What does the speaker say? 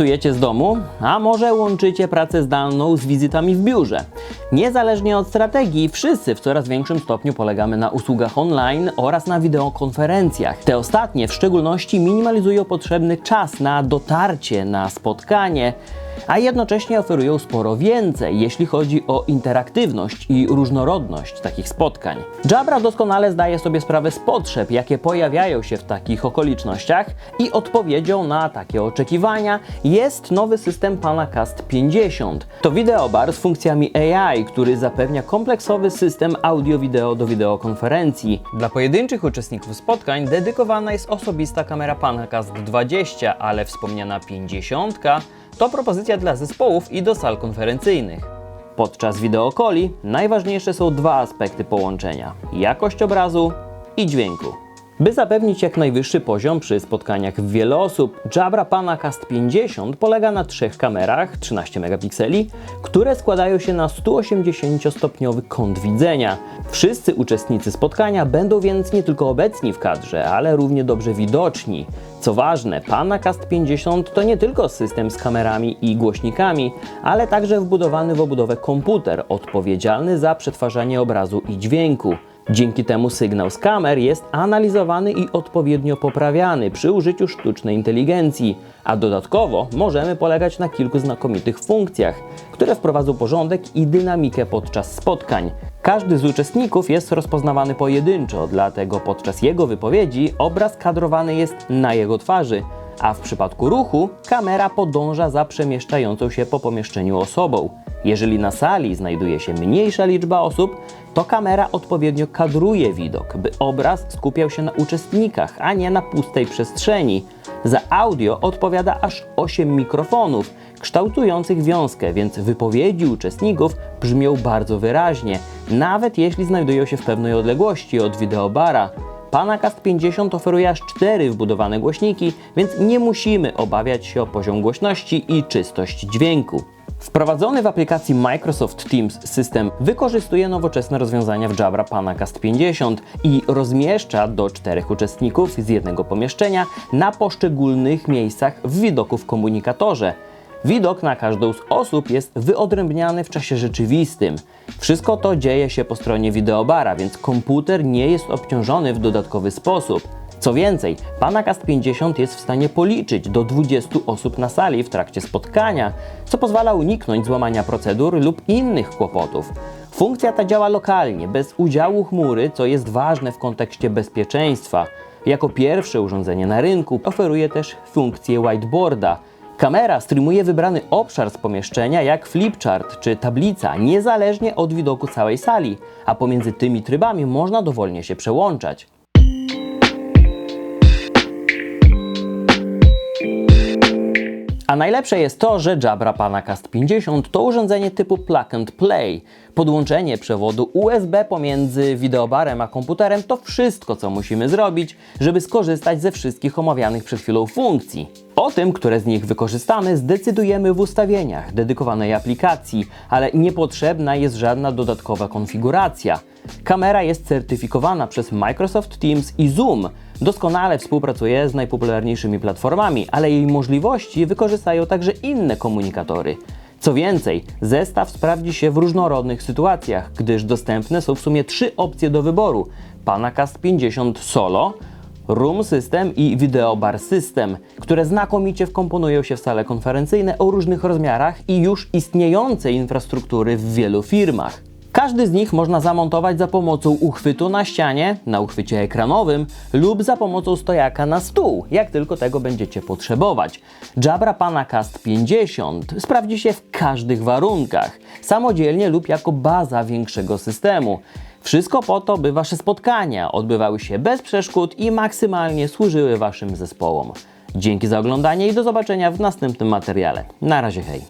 Pracujecie z domu, a może łączycie pracę zdalną z wizytami w biurze. Niezależnie od strategii, wszyscy w coraz większym stopniu polegamy na usługach online oraz na wideokonferencjach. Te ostatnie w szczególności minimalizują potrzebny czas na dotarcie na spotkanie, a jednocześnie oferują sporo więcej, jeśli chodzi o interaktywność i różnorodność takich spotkań. Jabra doskonale zdaje sobie sprawę z potrzeb, jakie pojawiają się w takich okolicznościach i odpowiedzią na takie oczekiwania jest nowy system PanaCast 50. To wideobar z funkcjami AI, który zapewnia kompleksowy system audio-wideo do wideokonferencji. Dla pojedynczych uczestników spotkań dedykowana jest osobista kamera PanaCast 20, ale wspomniana 50 to propozycja dla zespołów i do sal konferencyjnych. Podczas wideokoli najważniejsze są dwa aspekty połączenia: jakość obrazu i dźwięku. By zapewnić jak najwyższy poziom przy spotkaniach w wiele osób, Jabra PanaCast 50 polega na trzech kamerach 13 megapikseli, które składają się na 180-stopniowy kąt widzenia. Wszyscy uczestnicy spotkania będą więc nie tylko obecni w kadrze, ale równie dobrze widoczni. Co ważne, PanaCast 50 to nie tylko system z kamerami i głośnikami, ale także wbudowany w obudowę komputer odpowiedzialny za przetwarzanie obrazu i dźwięku. Dzięki temu sygnał z kamer jest analizowany i odpowiednio poprawiany przy użyciu sztucznej inteligencji, a dodatkowo możemy polegać na kilku znakomitych funkcjach, które wprowadzą porządek i dynamikę podczas spotkań. Każdy z uczestników jest rozpoznawany pojedynczo, dlatego podczas jego wypowiedzi obraz kadrowany jest na jego twarzy, a w przypadku ruchu kamera podąża za przemieszczającą się po pomieszczeniu osobą. Jeżeli na sali znajduje się mniejsza liczba osób, to kamera odpowiednio kadruje widok, by obraz skupiał się na uczestnikach, a nie na pustej przestrzeni. Za audio odpowiada aż 8 mikrofonów, kształtujących wiązkę, więc wypowiedzi uczestników brzmią bardzo wyraźnie, nawet jeśli znajdują się w pewnej odległości od wideobara. PanaCast 50 oferuje aż 4 wbudowane głośniki, więc nie musimy obawiać się o poziom głośności i czystość dźwięku. Wprowadzony w aplikacji Microsoft Teams system wykorzystuje nowoczesne rozwiązania w Jabra PanaCast 50 i rozmieszcza do czterech uczestników z jednego pomieszczenia na poszczególnych miejscach w widoku w komunikatorze. Widok na każdą z osób jest wyodrębniany w czasie rzeczywistym. Wszystko to dzieje się po stronie wideobara, więc komputer nie jest obciążony w dodatkowy sposób. Co więcej, PanaCast 50 jest w stanie policzyć do 20 osób na sali w trakcie spotkania, co pozwala uniknąć złamania procedur lub innych kłopotów. Funkcja ta działa lokalnie, bez udziału chmury, co jest ważne w kontekście bezpieczeństwa. Jako pierwsze urządzenie na rynku oferuje też funkcję whiteboarda. Kamera streamuje wybrany obszar z pomieszczenia jak flipchart czy tablica, niezależnie od widoku całej sali, a pomiędzy tymi trybami można dowolnie się przełączać. A najlepsze jest to, że Jabra PanaCast 50 to urządzenie typu plug and play. Podłączenie przewodu USB pomiędzy wideobarem a komputerem to wszystko, co musimy zrobić, żeby skorzystać ze wszystkich omawianych przed chwilą funkcji. O tym, które z nich wykorzystamy, zdecydujemy w ustawieniach dedykowanej aplikacji, ale niepotrzebna jest żadna dodatkowa konfiguracja. Kamera jest certyfikowana przez Microsoft Teams i Zoom. Doskonale współpracuje z najpopularniejszymi platformami, ale jej możliwości wykorzystają także inne komunikatory. Co więcej, zestaw sprawdzi się w różnorodnych sytuacjach, gdyż dostępne są w sumie trzy opcje do wyboru: PanaCast 50 Solo, Room System i Video Bar System, które znakomicie wkomponują się w sale konferencyjne o różnych rozmiarach i już istniejącej infrastruktury w wielu firmach. Każdy z nich można zamontować za pomocą uchwytu na ścianie, na uchwycie ekranowym lub za pomocą stojaka na stół, jak tylko tego będziecie potrzebować. Jabra PanaCast 50 sprawdzi się w każdych warunkach, samodzielnie lub jako baza większego systemu. Wszystko po to, by Wasze spotkania odbywały się bez przeszkód i maksymalnie służyły Waszym zespołom. Dzięki za oglądanie i do zobaczenia w następnym materiale. Na razie, hej!